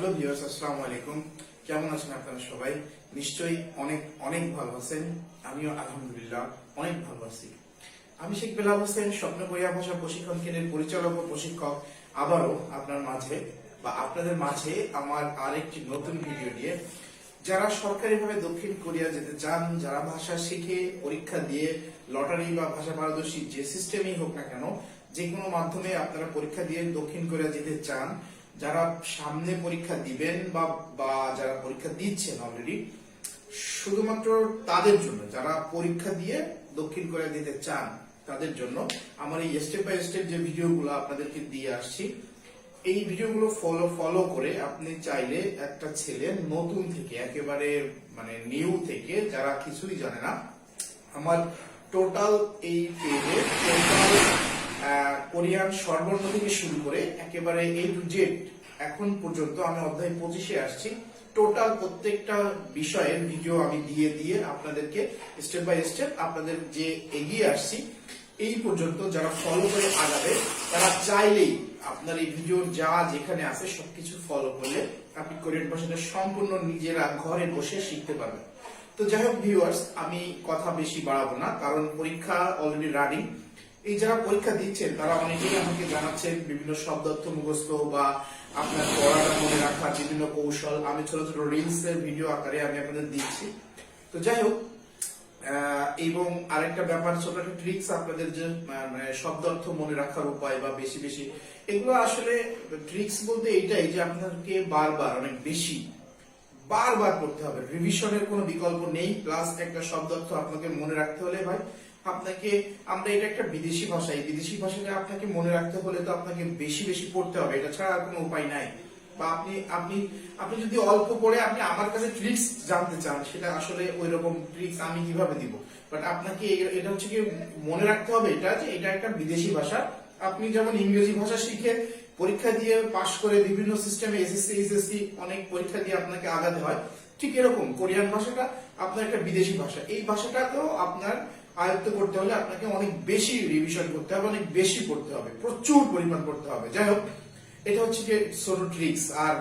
Hello viewers, আসসালামু আলাইকুম। কেমন আছেন আপনারা সবাই? নিশ্চয়ই অনেক অনেক ভালো আছেন। আমিও আলহামদুলিল্লাহ অনেক ভালো আছি। আমি শেখ বেলাল হোসেন স্বপ্ন বইয়া ভাষা প্রশিক্ষণ কেন্দ্রের পরিচালক ও প্রশিক্ষক, আবারও আপনার মাঝে বা আপনাদের মাঝে আমার আরেকটি নতুন ভিডিও নিয়ে। যারা সরকারিভাবে দক্ষিণ কোরিয়া যেতে চান, যারা ভাষা শিখে, পরীক্ষা দিয়ে, লটারি বা ভাষা পারদর্শী যে সিস্টেমই হোক না কেন যে কোনো মাধ্যমে আপনারা পরীক্ষা দিয়ে দক্ষিণ কোরিয়া যেতে চান যারা সামনে পরীক্ষা দিবেন বা বা যারা পরীক্ষা দিচ্ছেন অলরেডি শুধুমাত্র তাদের জন্য, যারা পরীক্ষা দিয়ে দক্ষিণ কোরিয়া দিতে চান, তাদের জন্য আমার এই স্টেপ বাই স্টেপ যে ভিডিওগুলো আপনাদেরকে দিয়ে আসছি, এই ভিডিওগুলো ফলো ফলো করে আপনি চাইলে একটা ছেলে নতুন থেকে, একেবারে মানে নিউ থেকে, যারা কিছুই জানে না, আমার টোটাল এই পেজে টোটাল কোরিয়ান সর্বর্ণ থেকে শুরু করে একেবারে এ টু জেড এখন পর্যন্ত আমি অধ্যায় পঁচিশে আসছি। টোটাল প্রত্যেকটা বিষয়ের ভিডিও আমি দিয়ে দিয়ে আপনাদেরকে স্টেপ বাই স্টেপ আপনাদের যে এগিয়ে আসছি, এই পর্যন্ত যারা ফলো করে আগাবে, তারা চাইলেই আপনার এই ভিডিও যা যেখানে আছে সবকিছু ফলো করলে আপনি কোরিয়ান ভাষাটা সম্পূর্ণ নিজেরা ঘরে বসে শিখতে পারবেন। তো যাই হোক ভিউয়ার্স আমি কথা বেশি বাড়াবো না, কারণ পরীক্ষা অলরেডি রানিং এই যারা পরীক্ষা দিচ্ছেন, তারা অনেকেই আমাকে জানাচ্ছেন বিভিন্ন শব্দার্থ মুখস্থ বা আপনার পড়াটা মনে রাখার বিভিন্ন কৌশল। আমি ছোট ছোট রিলস এর ভিডিও আকারে আমি আপনাদের দিচ্ছি। তো যাই হোক এবং আরেকটা ব্যাপার, ছোট একটা ট্রিক্স আপনাদের যে মানে শব্দার্থ মনে রাখার উপায় বা বেশি বেশি, এগুলো আসলে ট্রিক্স বলতে এইটাই যে আপনাকে বারবার, অনেক বেশি, বারবার করতে হবে। রিভিশনের কোনো বিকল্প নেই প্লাস একটা শব্দার্থ আপনাকে মনে রাখতে হলে ভাই আপনাকে, আমরা এটা একটা বিদেশি ভাষা, এই বিদেশি ভাষাটা আপনাকে মনে রাখতে হলে তো আপনাকে বেশি বেশি পড়তে হবে, এটা ছাড়া আর কোনো উপায় নাই। বা আপনি আপনি আপনি যদি অল্প পড়ে আপনি আমার কাছে ট্রিক্স জানতে চান, সেটা আসলে ওই রকম ট্রিক্স আমি কীভাবে দিব? বাট আপনাকে এটা হচ্ছে কি, মনে রাখতে হবে এটা, যে এটা একটা বিদেশি ভাষা। আপনি যেমন ইংরেজি ভাষা শিখে পরীক্ষা দিয়ে পাশ করে বিভিন্ন সিস্টেমে এসএসসি এসএসসি অনেক পরীক্ষা দিয়ে আপনাকে আগাতে হয়, ঠিক এরকম কোরিয়ান ভাষাটা আপনার একটা বিদেশি ভাষা। এই ভাষাটাকেও আপনার আয়ত্ত করতে হলে আপনাকে অনেক বেশি রিভিশন করতে হবে, অনেক বেশি পড়তে হবে, প্রচুর পরিমাণ পড়তে হবে। যাই হোক, এটা হচ্ছে কি ছোট ট্রিক্স আর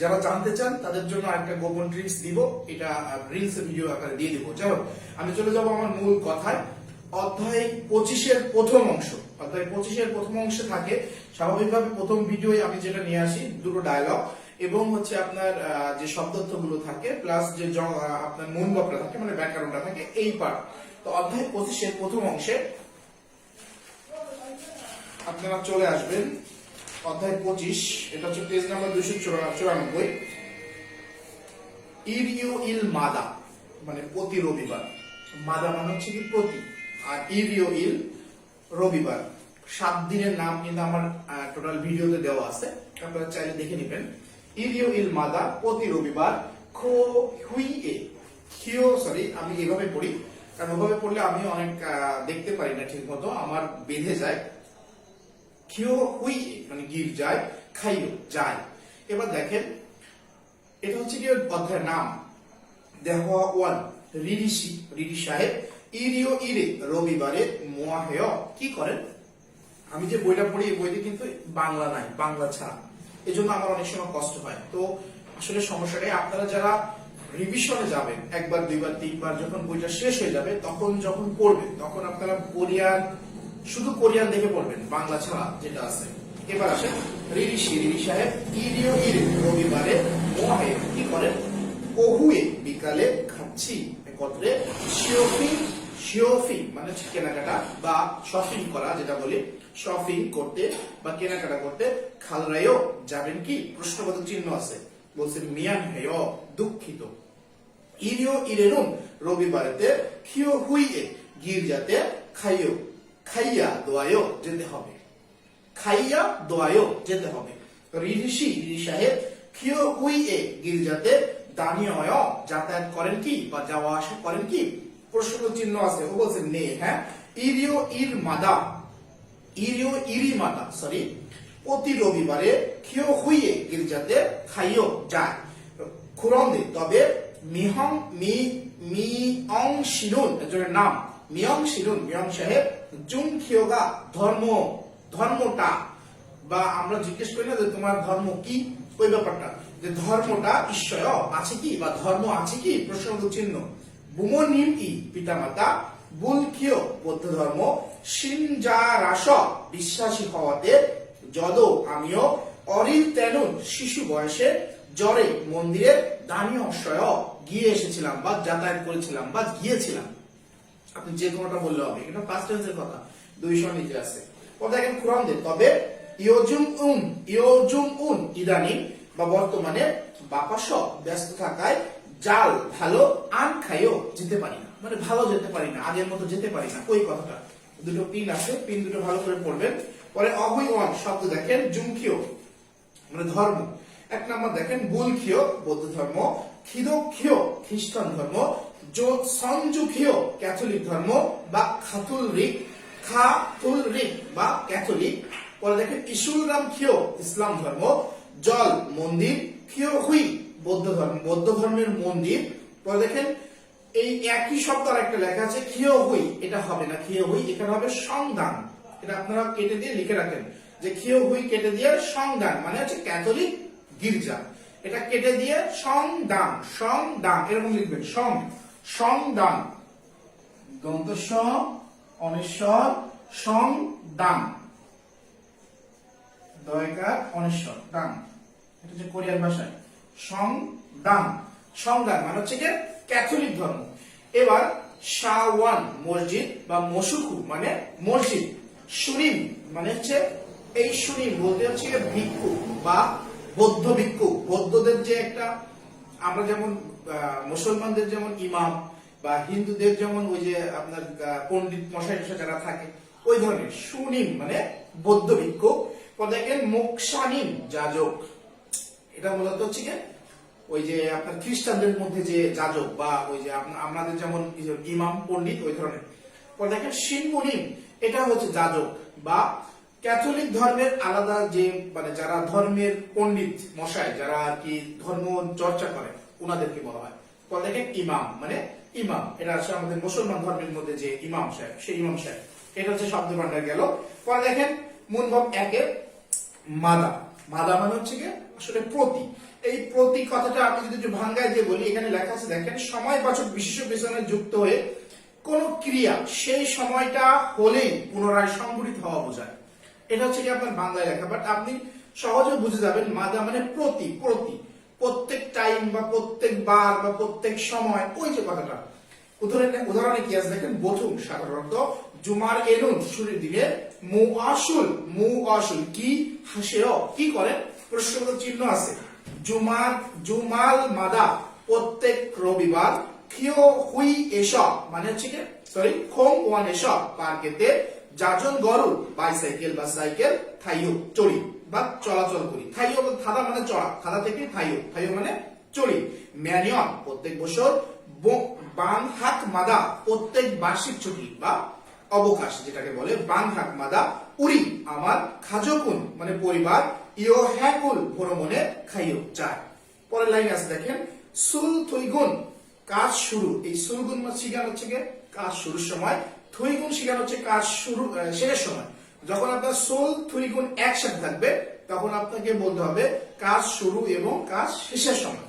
যারা জানতে চান, তাদের জন্য একটা গোপন ট্রিক্স দিব, এটা রিলস ভিডিও আকারে দিয়ে দিব। যাই হোক, আমি চলে যাব আমার মূল কথায়। অধ্যায় পঁচিশের প্রথম অংশ, অধ্যায় পঁচিশের প্রথম অংশে থাকে, স্বাভাবিকভাবে প্রথম ভিডিও আমি যেটা নিয়ে আসি, দুটো ডায়লগ এবং হচ্ছে আপনার যে শব্দার্থগুলো থাকে প্লাস যে আপনার মূল বকটা থাকে মানে ব্যাকরণটা থাকে, এই পার্ট তো অধ্যায় পঁচিশের প্রথম অংশে আপনারা চলে আসবেন, অধ্যায় পঁচিশ, এটা হচ্ছে পেজ নাম্বার দুইশো চুরানব্বই। ইরিও ইল মাদা মানে প্রতি রবিবার। মাদা মানে হচ্ছে কি প্রতি, আর ইরিও ইল রবিবার। সাত দিনের নাম কিন্তু আমার টোটাল ভিডিওতে দেওয়া আছে, আপনারা চাইলে দেখে নেবেন। ইরিও ইল মাদা প্রতি রবিবার খো হুই এ। খিও সরি আমি এভাবে পড়ি। কারণ ওভাবে পড়লে আমি অনেক দেখতে পারি না ঠিক মতো আমার বেঁধে যায়। খিও হুই এ মানে গির যায়, খাইও, যায়। এবার দেখেন, এটা হচ্ছে কি অধ্যায়ের নাম? দেহা ওয়ান রিরিশি রিরি সাহেব, ইরিও ইরে, রবিবারে মোয়াহেয় কি করেন? আমি যে বইটা পড়ি, এই বইতে কিন্তু বাংলা নাই, বাংলা ছাড়া। এই জন্য আমার অনেক সময় কষ্ট হয়। তো আসলে সমস্যাটাই, আপনারা যারা রিভিশনে যাবেন, একবার, দুইবার, তিনবার যখন বইটা শেষ হয়ে যাবে, তখন যখন পড়বেন, তখন আপনারা কোরিয়ান, শুধু কোরিয়ান দেখে পড়বেন, বাংলা ছাড়া যেটা আছে। এবার আসেন রিরিশি রিরি সাহেব, ইরিও ইরে রবিবারে মোহে কি করেন? ওহুয়ে বিকালে খাচ্ছি একত্রে শিওফি শিওফি মানে কেনাকাটা বা শপিং করা, যেটা বলি শপিং করতে বা কেনাকাটা করতে খালরাইও যাবেন কি? প্রশ্নবোধক চিহ্ন আছে। বলছে মিয়ান হেয়, দুঃখিত। ইরিও ইরেরুম রবিবারেতে খিও হুইয়ে, গির্জাতে খাইও খাইয়া দোয়ায়ও যেতে হবে। খাইয়া দোয়ায়ও যেতে হবে। ঋষি ঋষি সাহেব খিও হুই এ গির্জাতে দানীয় যাতায়াত করেন কি বা যাওয়া আসা করেন কি? প্রশ্ন চিহ্ন আছে। ও বলছে নে হ্যাঁ। ইরিও ইর মাদা ইরিও, ইরি মাদা সরি প্রতি রবিবারে খিও হুইয়ে গির্জাতে খাইও যায়। খুরন্দে তবে মিহং, মি শিরুন একজনের নাম মিয়ং শিরুন মিয়ং সাহেব জুং খিওগা ধর্ম, ধর্মটা, বা আমরা জিজ্ঞেস করি না যে তোমার ধর্ম কি, ওই ব্যাপারটা, যে ধর্মটা ঈশ্বর, আছে কি, বা ধর্ম আছে কি প্রশ্নবোধক চিহ্ন। বুমনিম ই পিতামাতা বুলখিয় বৌদ্ধ ধর্ম সিনজারাস বিশ্বাসী হওয়াতে যদ আমিও অরিল তেনুন শিশু বয়সে জ্বরে মন্দিরের দানীয় অশ্বয় গিয়ে এসেছিলাম বা যাতায়াত করেছিলাম বা গিয়েছিলাম। আপনি যে কোনোটা বললে হবে, এটা ফার্স্ট টেন্সের কথা। দুইশো নিচে আছে। দেখেন কোরআন দে তবে ইয়োজুম উন ইয়োজুম উন ইদানিং বা বর্তমানে বাপাস ব্যস্ত থাকায় জাল ভালো আন খাইও যেতে পারি মানে ভালো যেতে পারি না, আগের মতো যেতে পারি না, ওই কথাটা। দুটো পিন আছে পিন দুটো ভালো করে পড়বেন। পরে অহুই ওয়ান শব্দ দেখেন জুমখিও মানে ধর্ম। এক নম্বর দেখেন বুলখিও বৌদ্ধ ধর্ম। খিদক্ষীয়, খ্রিস্টান ধর্ম। সঞ্জুখীয় ক্যাথলিক ধর্ম বা খাতুলরিক খাতুলরিক বা ক্যাথলিক। পরে দেখেন ইসুলরাম খিও ইসলাম ধর্ম। জল, মন্দির খিও হুই, বৌদ্ধ ধর্ম, বৌদ্ধ ধর্মের মন্দির। পরে দেখেন এই একই শব্দ আর একটা লেখা আছে খিও হই। এটা হবে না খিও হই। এখানে হবে সংদান এটা আপনারা কেটে দিয়ে লিখে রাখেন যে খিও হুই কেটে দিয়ে সংদান মানে হচ্ছে ক্যাথলিক গির্জা। এটা কেটে দিয়ে সংদান সংদান এরকম লিখবেন, সং সংদান দন্ত স অনেশ্বর সংদান দয়কার, অনেশ্বর দান এটা হচ্ছে কোরিয়ান ভাষায়। সংদান সংদান মানে হচ্ছে কি ক্যাথলিক ধর্ম। এবার শাওয়ান মসজিদ বা মসুকু মানে মসজিদ। সুরিম মানে হচ্ছে এই সুরিম বলতে হচ্ছে ভিক্ষু বা বৌদ্ধ ভিক্ষু। বৌদ্ধদের যে একটা আমরা যেমন মুসলমানদের যেমন ইমাম বা হিন্দুদের যেমন ওই যে আপনার আহ, পণ্ডিত মশাই যারা থাকে ওই ধরনের সুনিম মানে বৌদ্ধ ভিক্ষু। দেখেন মোক্ষানিম যাজক। এটা মূলত হচ্ছে কি ওই যে আপনার খ্রিস্টানদের মধ্যে যে যাজক বা ওই যে আমাদের যেমন ইমাম, পণ্ডিত, ওই ধরনের। পর দেখেন সিংহনিম এটা হচ্ছে যাজক বা ক্যাথলিক ধর্মের আলাদা যে মানে যারা ধর্মের পণ্ডিত মশাই, যারা আর কি ধর্ম চর্চা করে ওনাদেরকে বলা হয়। পর দেখেন ইমাম মানে ইমাম, এটা আছে আমাদের মুসলমান ধর্মের মধ্যে যে ইমাম সাহেব, সেই ইমাম সাহেব। এটা হচ্ছে শব্দ ভান্ডার গেল। পরে দেখেন মূলভাব একের মাদা। মাদা মানে হচ্ছে কি আসলে প্রতি। এই প্রতি কথাটা আমি যদি একটু ভাঙ্গায় দিয়ে বলি, এখানে লেখা আছে, দেখেন সময়বাচক বিশেষ পেছনে যুক্ত হয়ে কোন ক্রিয়া সেই সময়টা হলেই পুনরায় সংঘটিত হওয়া বোঝায়। এটা হচ্ছে কি আপনার বাংলায় লেখা বাট আপনি সহজে বুঝে যাবেন মাদা মানে প্রতি প্রতি প্রত্যেক টাইম বা প্রত্যেক বার বা প্রত্যেক সময়, ওই যে কথাটা। উদাহরণে উদাহরণে কি আছে দেখেন? প্রথম সাধারণত জুমার এলুন শুরুর দিকে মু আসুল মু আসুল কি? হাসেও কি করে? প্রশ্নবোধক চিহ্ন আছে। জুমার জুমাল মাদা প্রত্যেক রবিবার খিও হুই এসব মানে হচ্ছে কি? সরি খোম ওয়ান এসব পার্কেতে যাজন গরু, বাইসাইকেল বা সাইকেল থাইও, চড়ি বা চলাচল করি। থাইও মানে চড়া থেকে থাইও। থাইও মানে চড়ি। ম্যানিয়ন, প্রত্যেক বছর ব- হাত মাদা প্রত্যেক বার্ষিক ছুটি বা অবকাশ, যেটাকে বলে বান হাত মাদা, উড়ি, আমার খাজকুন মানে পরিবার ইও হ্যাকুল ভ্রমণে খাইও যায় পরের লাইন আছে, দেখেন, সুল কাজ শুরু। এই সুলগুন শিখান হচ্ছে গিয়ে কাজ শুরুর সময়। শিখান হচ্ছে কাজ শুরু শেষের সময়। যখন আপনার সোল একসাথে থাকবে, তখন আপনাকে বলতে হবে কাজ শুরু এবং কাজ শেষের সময়।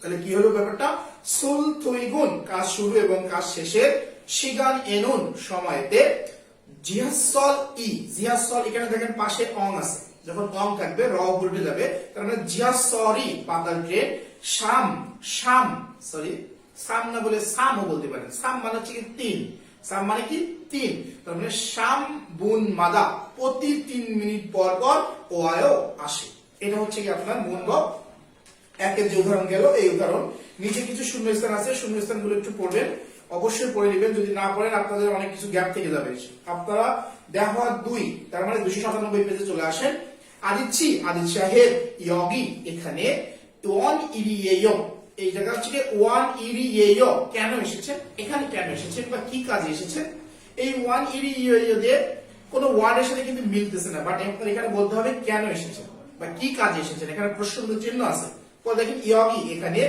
তাহলে কি হলো ব্যাপারটা? সুল থৈগুন কাজ শুরু এবং কাজ শেষের শিগান এনুন সময়তে জিহাসল ই। জিহাসল এখানে দেখেন পাশে অং আছে। যখন অং থাকবে, র উল্টে যাবে, তার মানে জিহাসরি পাতাল ট্রেন শাম শাম সরি, সাম না বলে সামও বলতে পারেন। সাম মানে হচ্ছে তিন, সাম মানে কি তিন, তার মানে শাম বুন মাদা, প্রতি তিন মিনিট পর পর ও আয়ও আসে। এটা হচ্ছে কি আপনার মূলভাব একের যে উদাহরণ গেল, এই উদাহরণ। নিচে কিছু শূন্যস্থান আছে শূন্যস্থানগুলো একটু পড়বেন। অবশ্যই পড়ে নেবেন। যদি না পড়েন, আপনাদের অনেক কিছু গ্যাপ থেকে যাবে। আপনারা দেখা দুই, তার মানে দুশো সাতানব্বই পেজে চলে আসেন। আদিচ্ছি আদিত সাহেব ইয়গি, এখানে ওয়ান ইরিয়েয়, এই জায়গা হচ্ছে কি ওয়ান ইরিয়েয়। কেন এসেছে? এখানে কেন এসেছেন বা কি কাজে এসেছে? এই ওয়ান ইরিয়েয় দিয়ে কোনো ওয়ার্ডের সাথে কিন্তু মিলতেছে না বাট আপনার এখানে বলতে হবে কেন এসেছেন বা কি কাজে এসেছেন এখানে প্রশ্নবোধক চিহ্ন আছে। পরে দেখেন ইয়গি, এখানে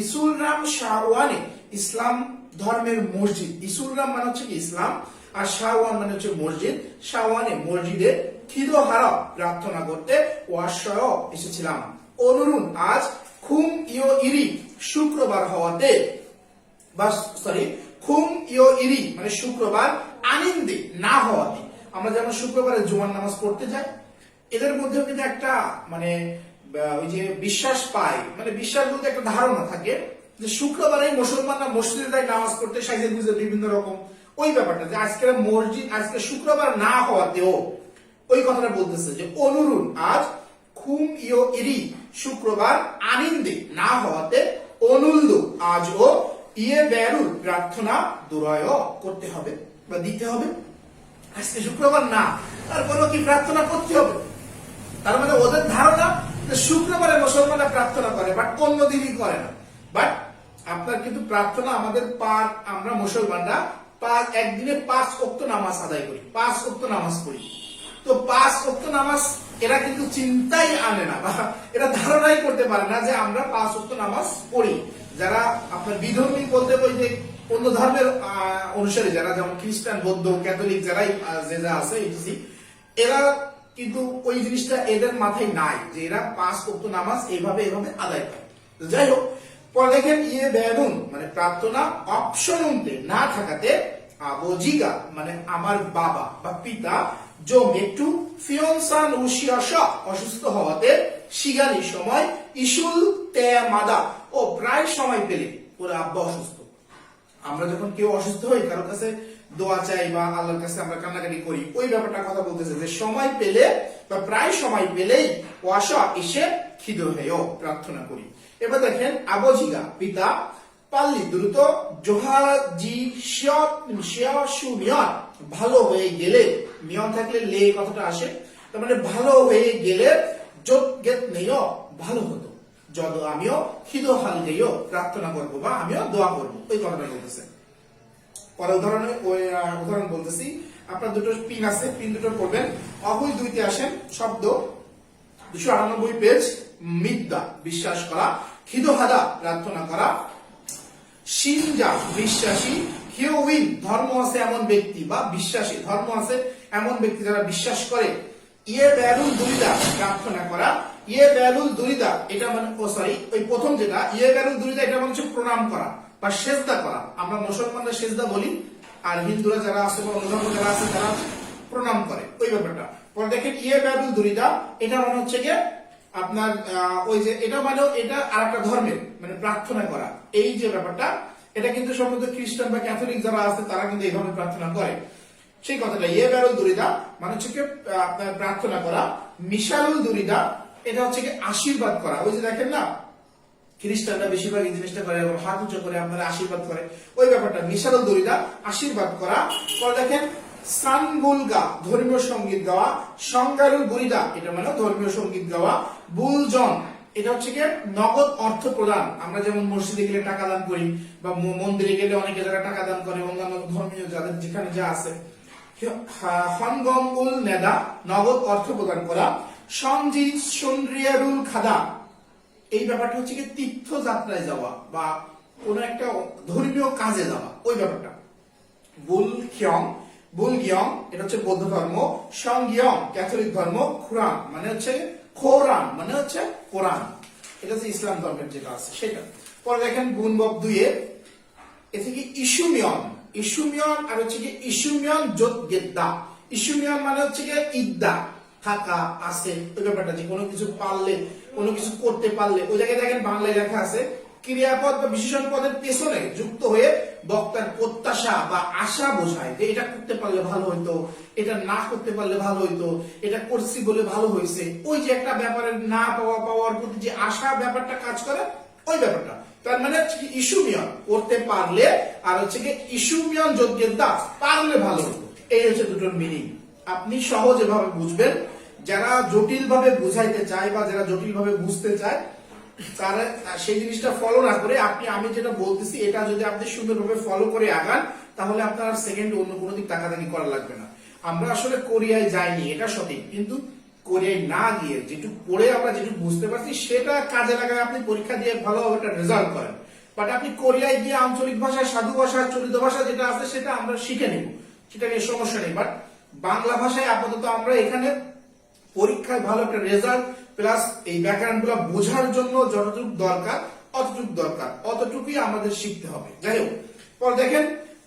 ইসুলরাম শাহওয়ানে ইসলাম ধর্মের মসজিদ। ইসুলরাম মানে হচ্ছে ইসলাম, আর শাহওয়ান মানে হচ্ছে মসজিদ। শাহওয়ানে মসজিদে খিদহারা প্রার্থনা করতে ওয়াশয় এসেছিলাম। অনুরুণ আজ খুম ইয় ইরি শুক্রবার হওয়াতে বা সরি খুম ইয় ইরি মানে শুক্রবার আনিন্দে না হওয়াতে। আমরা যেমন শুক্রবারে নামাজ পড়তে যাই, এদের মধ্যেও কিন্তু একটা মানে ওই যে বিশ্বাস পায় মানে বিশ্বাস বলতে একটা ধারণা থাকে যে শুক্রবারে মুসলমানরা মসজিদে নামাজ পড়তে, সাইজে গুজে বিভিন্ন রকম। ওই ব্যাপারটা যে আজকের মসজিদ, আজকে শুক্রবার না হওয়াতেও ওই কথাটা বলতেছে যে, অনুরুণ আজ খুম ইয় ইরি, শুক্রবার আনিন্দে না হওয়াতে অনুল্লু আজ ও ইয়ে বেরুল প্রার্থনা দুরয় করতে হবে বা দিতে হবে। আজকে শুক্রবার না, তারপরেও কি প্রার্থনা করতে হবে? তার মানে ওদের ধারণা যে শুক্রবারে মুসলমানরা প্রার্থনা করে, বাট অন্য দিনই করে না। বাট আপনার কিন্তু প্রার্থনা আমাদের পার, আমরা মুসলমানরা পাঁচ একদিনে পাঁচ অক্ত নামাজ আদায় করি, পাঁচ অক্ত নামাজ পড়ি। তো পাঁচ অক্ত নামাজ এরা কিন্তু চিন্তাই আনে না, বা এরা ধারণাই করতে পারে না যে আমরা পাঁচ অক্ত নামাজ পড়ি। যারা আপনার বিধর্মী বলতে বই যে অন্য ধর্মের অনুসারী যারা, যেমন খ্রিস্টান, বৌদ্ধ, ক্যাথলিক যারাই যে যা আছে এরা কিন্তু ওই জিনিসটা এদের মাথায় নাই যে এরা পাঁচ অক্ত নামাজ এইভাবে এইভাবে আদায় করে। যাই হোক, পরে দেখেন ইয়ে বেনুন মানে প্রার্থনা অপশনতে না থাকাতে আবজিগা মানে আমার বাবা বা পিতা জম একটু ফিয়নসান উশিয়াস অসুস্থ হওয়াতে শিগানি সময় ইসুল তে মাদা ও প্রায় সময় পেলে ওরা আব্বা অসুস্থ। আমরা যখন কেউ অসুস্থ হই, কারোর কাছে দোয়া চাই বা আল্লাহর কাছে আমরা কান্নাকাটি করি, ওই ব্যাপারটা কথা বলতেছে যে সময় পেলে বা প্রায় সময় পেলেই ওয়াসা এসে খিদ হেয় প্রার্থনা করি। এবার দেখেন আবজিগা পিতা পাল্লি দ্রুত জোহাজি মিয়ন ভালো হয়ে গেলে মিয়ন থাকলে লে কথাটা আসে, তার মানে ভালো হয়ে গেলে ভালো হতো। যদ আমিও খিদ হাল গেও প্রার্থনা করব বা আমিও দোয়া করব ওই কথাটা বলতেছে। পরে উদাহরণে উদাহরণ বলতেছি, আপনার দুটো পিন আছে পিন দুটো পড়বেন অবৈ দুইতে আসেন, শব্দ, দুশো আটানব্বই পেজ মিদ্যা বিশ্বাস করা, খিদো খিদহাদা প্রার্থনা করা সিনজা, বিশ্বাসী। হিউইন ধর্ম আছে এমন ব্যক্তি বা বিশ্বাসী। ধর্ম আছে এমন ব্যক্তি যারা বিশ্বাস করে। ইয়ে ব্যালুল দুরিদা প্রার্থনা করা। ইয়ে ব্যালুল দুরিদা এটা মানে ও সরি ওই প্রথম যেটা ইয়ে ব্যালুল দুরিদা এটা মানে হচ্ছে প্রণাম করা বা সেজদা করা। আমরা মুসলমানরা সেজদা বলি, আর হিন্দুরা যারা আছে বা অন্য যারা আছে, তারা প্রণাম করে। ওই ব্যাপারটা। পরে দেখেন ইয়ে ব্যালুল দুরিদা এটা মানে হচ্ছে গিয়ে আপনার ওই যে এটা মানে এটা আর একটা ধর্মের মানে প্রার্থনা করা। এই যে ব্যাপারটা, এটা কিন্তু সম্ভবত খ্রিস্টান বা ক্যাথলিক যারা আছে, তারা কিন্তু এই ধরনের প্রার্থনা করে। সেই কথাটা ইয়ে বেরুল দুরিদা মানে হচ্ছে কি, আপনার প্রার্থনা করা। মিশালুল দুরিদা, এটা হচ্ছে কি আশীর্বাদ করা। ওই যে দেখেন না, খ্রিস্টানরা বেশিরভাগ এই জিনিসটা করে, এবং হাত উঁচু করে আপনারা আশীর্বাদ করে। ওই ব্যাপারটা, মিশালুল দরিদা, আশীর্বাদ করা। পরে দেখেন সানবুলগা ধর্মীয় সংগীত গাওয়া। সংগারুল বুরিদা, এটা মানে ধর্মীয় সংগীত গাওয়া। বুলজন এটা হচ্ছে কি নগদ অর্থ প্রদান। আমরা যেমন মসজিদে গেলে টাকা দান করি বা মন্দিরে গেলে অনেকে যারা টাকা দান করে, অন্যান্য ধর্মীয় যাদের যেখানে যা আছে। হনগমুল নেদা, নগদ অর্থ প্রদান করা। সঞ্জি সন্দ্রিয়ারুল খাদা। এই ব্যাপারটা হচ্ছে কি তীর্থযাত্রায় যাওয়া বা কোন একটা ধর্মীয় কাজে যাওয়া। ওই ব্যাপারটা। বুল খিয়ং, বুল গিয়ং, এটা হচ্ছে বৌদ্ধ ধর্ম। সংগিয়ং ক্যাথলিক ধর্ম, খুরান মানে হচ্ছে খোরান মানে হচ্ছে কোরআন। এটা হচ্ছে ইসলাম ধর্মের যেটা আছে, সেটা। পরে দেখেন গুণবক দুয়ে এ থেকে ইসুমিয়ন ইসুমিয়ন আর হচ্ছে কি ইস্যুমিয়ন যোগ গেদ্দা। ইসুমিয়ন মানে হচ্ছে কি ইদ্দা, থাকা আছে ওই ব্যাপারটা যে কোনো কিছু পারলে, কোনো কিছু করতে পারলে। ওই জায়গায় দেখেন বাংলায় লেখা আছে ক্রিয়াপদ বা বিশেষণ পদের পেছনে যুক্ত হয়ে বক্তার প্রত্যাশা বা আশা বোঝায় যে এটা করতে পারলে ভালো হইতো, এটা না করতে পারলে ভালো হইতো, এটা করছি বলে ভালো হয়েছে ওই যে একটা ব্যাপারের না পাওয়া, পাওয়ার প্রতি যে আশা ব্যাপারটা কাজ করে, ওই ব্যাপারটা। তার মানে ইস্যুমিয়ন করতে পারলে আর হচ্ছে কি ইস্যুমিয়ন যোগ্যের দাস, পারলে ভালো হতো এই হচ্ছে দুটোর মিনিং আপনি সহজ এভাবে বুঝবেন। যারা জটিল ভাবে বুঝাইতে চায় বা যারা জটিল ভাবে বুঝতে চায় তারা সেই জিনিসটা ফলো না করে আপনি, আমি যেটা বলতেছি, এটা যদি আপনি সুন্দরভাবে ফলো করে আগান, তাহলে আপনার সেকেন্ড অন্য কোনো দিক করা লাগবে না। আমরা আসলে কোরিয়ায় যাইনি, এটা সঠিক। কিন্তু কোরিয়ায় না গিয়ে পড়ে আমরা বুঝতে পারছি, সেটা কাজে লাগায় আপনি পরীক্ষা দিয়ে ভালোভাবে একটা রেজাল্ট করেন। বাট আপনি কোরিয়ায় গিয়ে আঞ্চলিক ভাষায় সাধু ভাষা, চলিত ভাষা যেটা আছে, সেটা আমরা শিখে নেব। সেটা নিয়ে সমস্যা নেই। বাট বাংলা ভাষায় আপাতত আমরা এখানে পরীক্ষায় ভালো একটা রেজাল্ট প্লাস এই ব্যাকরণগুলো বোঝার জন্য যতটুকু দরকার, অতটুকু দরকার। অতটুকুই আমাদের শিখতে হবে। যাই হোক, পর দেখেন,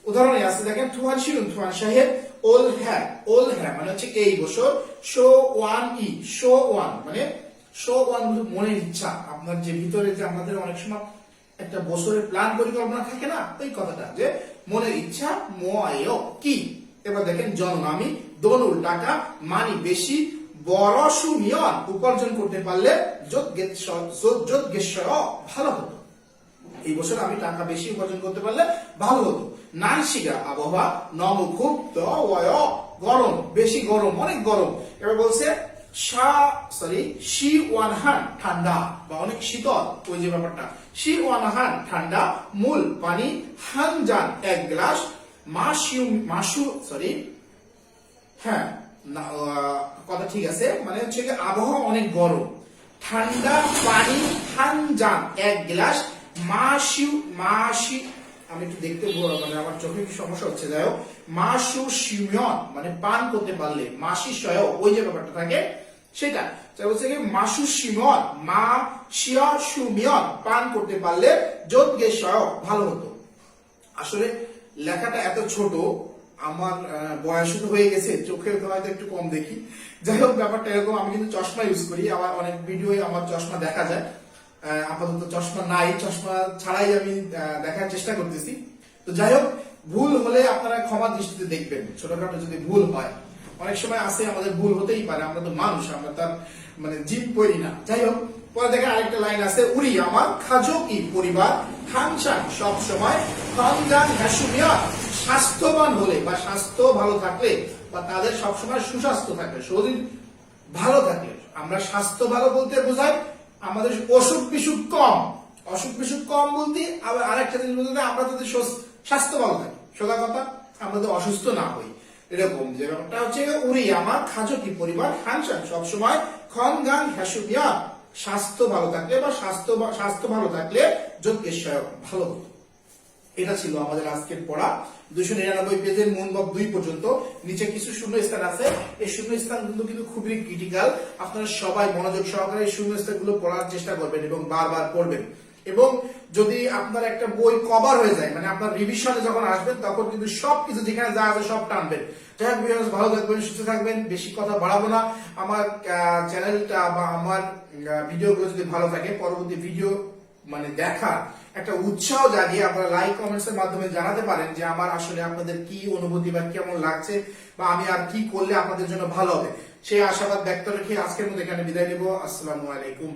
উদাহরণে আছে, দেখেন থুয়ান শিরুন থুয়ান সাহেব ওল হ্যাঁ ওল হ্যাঁ মানে হচ্ছে এই বছর শো ওয়ান ই শো ওয়ান মানে শো ওয়ান মনের ইচ্ছা। আপনার যে ভিতরে যে আমাদের অনেক সময় একটা বছরের প্ল্যান পরিকল্পনা থাকে না, ওই কথাটা যে মনের ইচ্ছা মোয় কি। এবার দেখেন জন্মামি দনুল টাকা, মানি বেশি বড় সুমিয়ন উপার্জন করতে পারলে ভালো হতো। এই বছর আমি টাকা বেশি উপার্জন করতে পারলে ভালো হতো। নানসিগা আবহাওয়া খুব গরম, বেশি গরম, অনেক গরম। এবার বলছে, সা সরি শি ওয়ান হান ঠান্ডা বা অনেক শীতল, ওই যে ব্যাপারটা। শি ওয়ান হান ঠান্ডা, মূল পানি, হান জান এক গ্লাস মাসিউ মাসু সরি হ্যাঁ কথা ঠিক আছে মানে হচ্ছে যে আবহাওয়া অনেক গরম। ঠান্ডা, পানি হানজান এক গ্লাস মাসিউ মাসি আমি একটু দেখতে মানে আমার চোখে একটু সমস্যা হচ্ছে, যাই হোক মাসু শিমিয়ন মানে পান করতে পারলে মাসি সয় ওই যে ব্যাপারটা থাকে, সেটা। তাই বলছে কি মাসু শিমন মা শিয়া সুমিয়ন, পান করতে পারলে যোগ গে সয় ভালো হতো। আসলে লেখাটা এত ছোট আমার বয়স হয়ে গেছে চোখে হয়তো একটু কম দেখি। যাই হোক, ব্যাপারটা এরকম, আমি কিন্তু চশমা ইউজ করি আমার অনেক ভিডিও আমার চশমা দেখা যায়। আপাতত চশমা নাই, চশমা ছাড়াই আমি দেখার চেষ্টা করতেছি। তো যাই হোক, ভুল হলে আপনারা ক্ষমা দৃষ্টিতে দেখবেন, ছোটখাটো যদি ভুল হয়। অনেক সময় আছে আমাদের ভুল হতেই পারে, আমরা তো মানুষ, আমরা তার মানে জিম করি না। যাই হোক পরে দেখেন আরেকটা লাইন আছে উড়ি আমার, খাজো কি পরিবার? হানসান সব সময়, খানজান হ্যাসুমিয়া স্বাস্থ্যবান হলে বা স্বাস্থ্য ভালো থাকলে বা তাদের সবসময় সুস্বাস্থ্য থাকলে, শরীর ভালো থাকে আমরা স্বাস্থ্য ভালো বলতে বোঝাই আমাদের অসুখ বিসুখ কম। অসুখ বিসুখ কম বলতে আবার আরেকটা জিনিস বলতে আমরা সুস- স্বাস্থ্য ভালো থাকি। সোজা কথা, আমরা অসুস্থ না হই। এরকম যে ব্যাপারটা হচ্ছে উড়ি আমার, খাজো কি পরিবার? হানসান সবসময় খন গান হ্যাসুমিয়া স্বাস্থ্য ভালো থাকলে বা স্বাস্থ্য স্বাস্থ্য ভালো থাকলে যজ্ঞের সহায়ক ভালো হতো। এটা ছিল আমাদের আজকের পড়া। দুইশো নিরানব্বই পেজের মূল ভাব দুই পর্যন্ত। নিচে কিছু শূন্য স্থান আছে। এই শূন্য স্থানগুলো কিন্তু খুবই ক্রিটিক্যাল আপনারা সবাই মনোযোগ সহকারে এই শূন্য স্থানগুলো পড়ার চেষ্টা করবেন এবং বারবার পড়বেন। এবং যদি আপনার একটা বই কভার হয়ে যায় মানে আপনার রিভিশনে যখন আসবেন তখন কিন্তু সবকিছু যেখানে যা আছে সব টানবেন। যাই হোক ভালো থাকবেন, সুস্থ থাকবেন, বেশি কথা বাড়াবো না। আমার চ্যানেলটা বা আমার ভিডিওগুলো যদি ভালো থাকে, পরবর্তী ভিডিও মানে দেখার একটা উৎসাহ জাগিয়ে আপনারা লাইক কমেন্টস এর মাধ্যমে জানাতে পারেন যে আমার আসলে আপনাদের কি অনুভূতি বা কেমন লাগছে, বা আমি আর কি করলে আপনাদের জন্য ভালো হবে। সেই আশাবাদ ব্যক্ত রেখে আজকের মধ্যে এখানে বিদায় নেব। আসসালামু আলাইকুম।